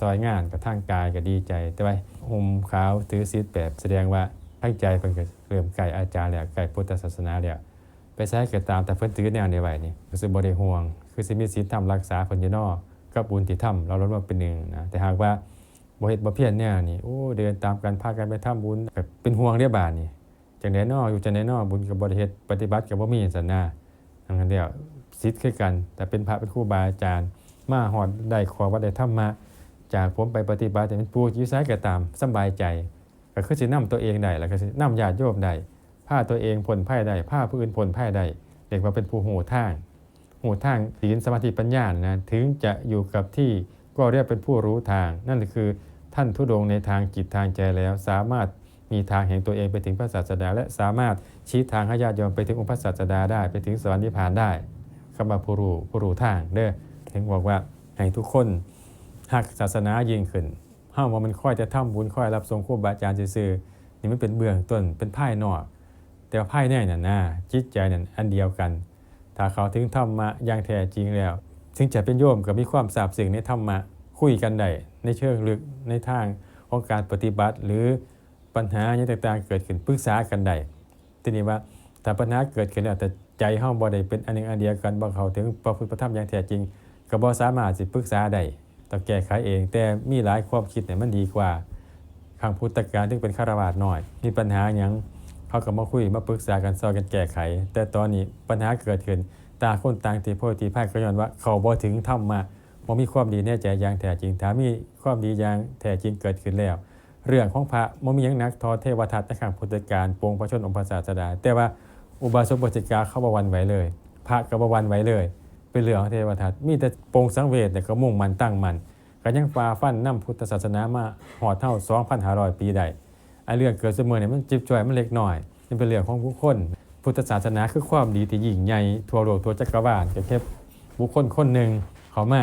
ซอยงานกับทางกายก็ดีใจ แต่ว่าห่มขาวถือศีลแบบแสดงว่าทั้งใจเพิ่นก็เริ่มไกลอาจารย์แล้วไกลพุทธศาสนาแล้วไปใช้ก็ตามแต่เพิ่นถือแนวนี้ไว้นี่ก็สิบ่ได้ห่วง คือสิมีศีลธรรมรักษาเพิ่นอยู่นอกับบุญที่ทำเราลดมาเป็นหนึ่งนะแต่หากว่าบ่เฮ็ดบ่เพียรแนวนี่โอ้เดินตามกันพากันไปทำบุญก็เป็นห่วงเด้อบาดนี่จังได๋นออยู่จังได๋นอบุญก็บ่ได้เฮ็ดปฏิบัติก็บ่มีซั่นนะดังนั้นแล้วศีลคือกัน แต่เป็นพระเป็นครูบาอาจารย์มาฮอดได้ขอว่าได้ธรรมะ จากผมไปปฏิบัติเป็นผู้อยุ้ยซ้ายก็ตามสบายใจก็คือสินำตัวเองได้แล้วก็สินำญาติโยมได้ผ้าตัวเองผลไพ่ได้ผ้าผู้อื่นผลไพ่ได้เรียกว่าเป็นผู้โหทางโหทางศีลสมาธิปัญญานะถึงจะอยู่กับที่ก็เรียกเป็นผู้รู้ทาง นั่นคือท่านทุดงในทางจิตทางใจแล้ว สามารถมีทางแห่งตัวเองไปถึงพระศาสดา และสามารถชี้ทางให้ญาติโยมไปถึงองค์พระศาสดาได้ไปถึงสวรรค์นิพพานได้คำว่าผู้รู้ผู้รู้ทางเด้อถึงบอกว่าให้ทุกคน หักศาสนายิ่งขึ้นห้ามว่ามันค่อยจะทำบุญค่อยรับทรงครูบาอาจารย์ซื่อๆนี่มันเป็นเบื้องต้นเป็นไพ่นอกแต่ว่าไพ่แน่น่ะนะจิตใจนั่นอันเดียวกัน ถ้าเขาถึงธรรมะอย่างแท้จริงแล้ว ถึงจะเป็นโยมกับมีความสาบซึ้งในธรรมะคุยกันได้ในเชิงลึกในทางของการปฏิบัติ หรือปัญหาอย่างต่างๆ เกิดขึ้นปรึกษากันได้ทีนี้ว่าถ้าปัญหาเกิดขึ้นแล้วแต่ใจเฮาบ่ได้เป็นอันหนึงอันเดียวกันบ่เขาถึงพระพุทธธรรมอย่างแท้จริงก็บ่สามารถสิปรึกษาได้ ต้องแก้ไขเอง แต่มีหลายความคิดเนี่ยมันดีกว่าทางพุทธการที่เป็นฆราวาสน้อย มีปัญหาอย่างเขาก็มาคุยมาปรึกษากันซอยกันแก้ไข แต่ตอนนี้ปัญหาเกิดขึ้นตาคนต่างตีโพตีพ่ายก็ย้อนว่า เขาบ่ถึงธรรมะบ่มีความดีแน่ใจอย่างแท้จริงถ้ามีความดีอย่างแท้จริงเกิดขึ้นแล้ว เรื่องของพระบ่มีหยังนักทอเทวทัตในข้างพุทธการปวงพระชนองค์พระศาสดาแต่ว่าอุบาสกอุบาสิกาเขาบวันไหวเลย พระก็บวันไหวเลย เป็นเรื่องของเทวทัตมีแต่โปรงสังเวชแต่ก็มุ่งมันตั้งมันก็ยังฝ่าฟันนำพุทธศาสนามาหอดเท่า 2,500 ปีได้ไอ้เรื่องเกิดเสมอเนี่ยมันจิบจ่อยมันเล็กน้อยมันเป็นเรื่องของผู้คนพุทธศาสนาคือความดีที่ยิ่งใหญ่ทั่วโลกทั่วจักรวาลก็แค่บุคคลคนหนึ่งเขามา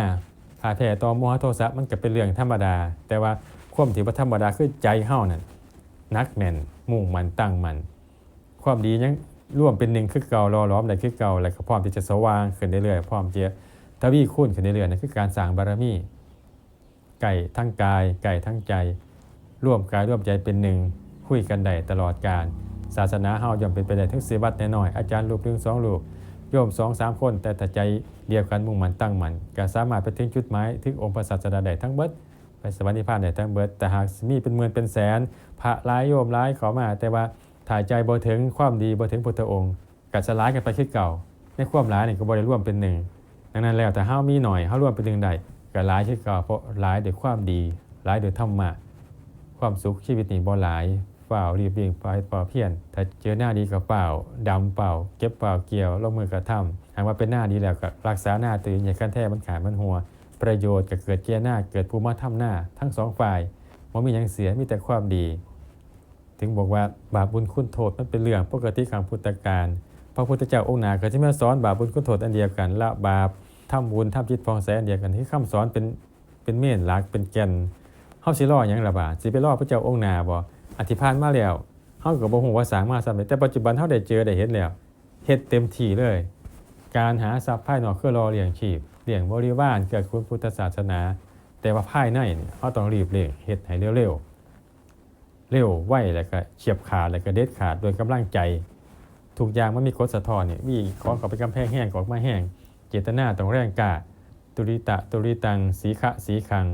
อาแผ่ต่อโมหะโทสะมันก็เป็นเรื่องธรรมดา แต่ว่าความที่ว่าธรรมดาคือใจเฮานั่นนักแน่นมุ่งมันตั้งมัน ความดียัง ร่วมเป็นหนึ่งคือเก่ารอล้อมได้คือเก่าแล้วก็พร้อมที่จะสว่างขึ้นเรื่อยๆพร้อมจะทวีคูณขึ้นเรื่อยๆนั่นคือการสร้างบารมีไก่ทั้งกายไก่ทั้งใจ ร่วมกายร่วมใจเป็นหนึ่งคุยกันได้ตลอดการ ศาสนาเฮาย่อมเป็นไปได้ทั้งสิวัดแน่นอยอาจารย์รูปหนึ่งสองรูปโยมสองสามคน แต่ถ้าใจเดียวกันมุ่งมันตั้งมันก็สามารถไปถึงจุดหมายถึงองค์พระศาสดาได้ทั้งเบิดไปสวรรค์นิพพานได้ทั้งเบิดแต่หากมีเป็นหมื่นเป็นแสนพระหลายโยมหลายขามาแต่ว่า ถ่ายใจบ่ถึงความดีบ่ถึงพุทธองค์กัดสลายกันไปคือเก่า ในความหลายนี่ก็บ่ได้ร่วมเป็นหนึ่งดังนั้นแล้วแต่เฮามีหน่อยเฮาร่วมเป็นหนึ่งได้ก็หลายคือเก่าเพราะหลายด้วยความดีหลายด้วยธรรมะความสุขชีวิตนี่บ่หลายเปล่ารีบเรียงไปเปล่าเพียน ถ้าเจอหน้าดีก็เปล่าดำเปล่า เก็บเปล่าเกี่ยวลงมือก็ทำหากว่าเป็นหน้าดีแล้วก็รักษาหน้าตื่นอย่าขั้นแท้มันขาดมันหัว ประโยชน์ก็เกิดเกียหน้าเกิดภูมิธรรมหน้า ทั้งสองฝ่ายบ่มีหยังเสียมีแต่ความดี ถึงบอกว่าบาปบุญคุณโทษมันเป็นเรื่องปกติของพุทธการพระพุทธเจ้าองค์หนาก็จะมาสอนบาปบุญคุณโทษอันเดียวกันละบาปทำบุญทำจิตฟองใสอันเดียวกันที่คำสอนเป็นเป็นเมนหลักเป็นแก่นเฮาสิรอหยังละบาดสิไปรอพระเจ้าองค์หนาบ่อธิพานมาแล้วเฮาก็บ่ฮู้ว่าสร้างมาสำเร็จแต่ปัจจุบันเฮาได้เจอได้เห็นแล้วเฮ็ดเต็มที่เลย การหาทรัพย์ภายนอกคือรอเลี้ยงชีพเลี้ยงบริวารเกิดคุณพุทธศาสนา แต่ว่าภายในนี่เฮาต้องรีบเร่งเฮ็ดให้เร็วๆ เร็วไวแล้วก็เฉียบขาดแล้วก็เด็ดขาดโดยกำลังใจทุกอย่างมันมีกฎสะท้อนเนี่ยมีของเขาไปกำแพงแห้งกออกมาแห้งเจตนาต้องแรงกาตุริตะตุริตัง สีขะสีคัง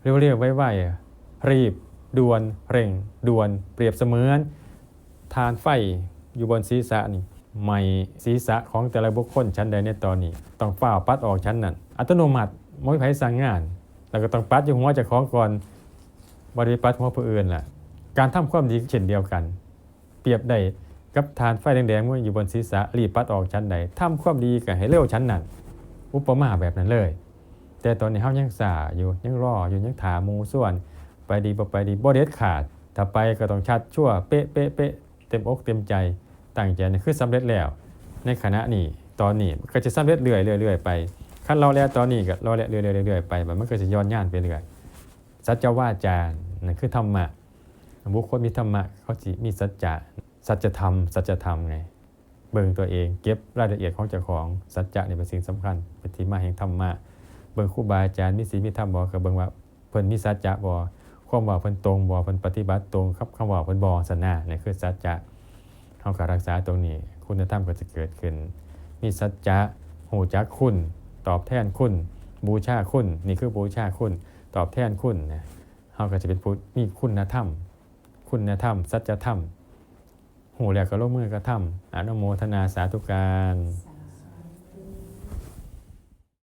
เร็วๆไวๆรีบด่วนเร่งด่วนเปรียบเสมือน ทานไฟอยู่บนศีรษะนี่ไม่ศีรษะของแต่ละบุคคลชั้นใดในตอนนี้ ต้องเฝ้าปัดออกชั้นนั้น อัตโนมัติมอยไผ่สั่งงาน แล้วก็ต้องปัดอยู่หัวเจากของก่อนบริปัดหัวผู้อื่นล่ะ การทำความดีเช่นเดียวกัน เปรียบได้กับทานไฟแดงๆเมื่ออยู่บนศีรษะรีบปัดออกชั้นใดทำความดีก็ให้เร็วชั้นนั้นอุปมาแบบนั้นเลย แต่ตอนนี้เฮายังสาอยู่ยังรออยู่ยังถามมูส่วน ไปดีบ่ไปดีบ่เด็ดขาด ถ้าไปก็ต้องชัดชั่วเป๊ะเป๊ะเป๊ะเต็มอกเต็มใจตั้งใจนี่คือสำเร็จแล้ว ในขณะนี้ตอนนี้ก็จะสำเร็จเรื่อยๆเรื่อยไปขั้นเราแล้วตอนนี้ก็เราแล้วเรื่อยๆเรื่อยไปมันก็จะย้อนย่านไปเรื่อยสัจวาจานั่นคือธรรมะ บุคคลมีธรรมะเขาสิมีสัจจะสัจธรรม สัจธรรมไงเบิ่งตัวเอง เก็บรายละเอียดของเจ้าของสัจจะเนี่ยเป็นสิ่งสำคัญเป็นที่มาแห่งธรรมะเบิ่งครูบาอาจารย์มีศีลมีธรรมบอกกับเบิ่งว่าเพิ่นพิ่นมีสัจจะบ่ความว้าเพิ่นตรงบ่เพิ่นปฏิบัติตรงกับคำเว้าเพิ่นบ่ซั่นน่ะนี่คือสัจจะเฮาก็รักษาตรงนี้ คุณธรรมก็จะเกิดขึ้น มีสัจจะหูจักคุณ ตอบแทนคุณ บูชาคุณ นี่คือบูชาคุณ ตอบแทนคุณนะเฮาก็จะเป็นผู้มีคุณธรรม คุณธรรม สัจธรรมหูแหลกก็ลงมือกระทำอนุโมทนาสาธุการ